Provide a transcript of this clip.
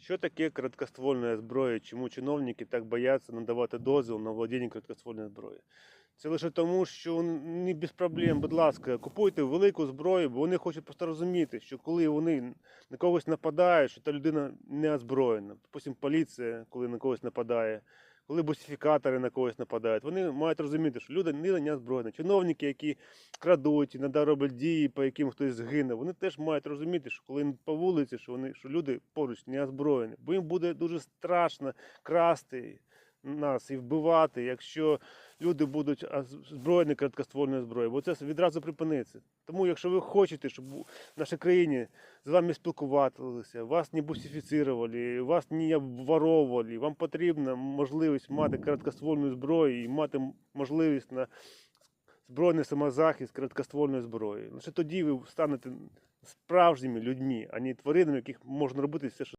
Що таке краткоствольна зброя? Чому чиновники так бояться надавати дозвіл на володіння краткоствольної зброї? Це лише тому, що не без проблем, будь ласка, купуйте велику зброю, бо вони хочуть просто розуміти, що коли вони на когось нападають, що та людина не озброєна. Допустим, поліція, коли на когось нападає, коли бусифікатори на когось нападають, вони мають розуміти, що люди не озброєна. Чиновники, які крадуть, іноді роблять дії, по яким хтось згине, вони теж мають розуміти, що коли по вулиці, що вони що люди поруч не озброєні, бо їм буде дуже страшно красти нас і вбивати, якщо люди будуть зброєні короткоствольною зброєю, бо це відразу припиниться. Тому, якщо ви хочете, щоб у нашій країні з вами спілкувалися, вас не бусифіцировали, вас не обворовували, вам потрібна можливість мати короткоствольну зброю і мати можливість на збройний самозахист короткоствольною зброєю. Лише тоді ви станете справжніми людьми, а не тваринами, яких можна робити все, що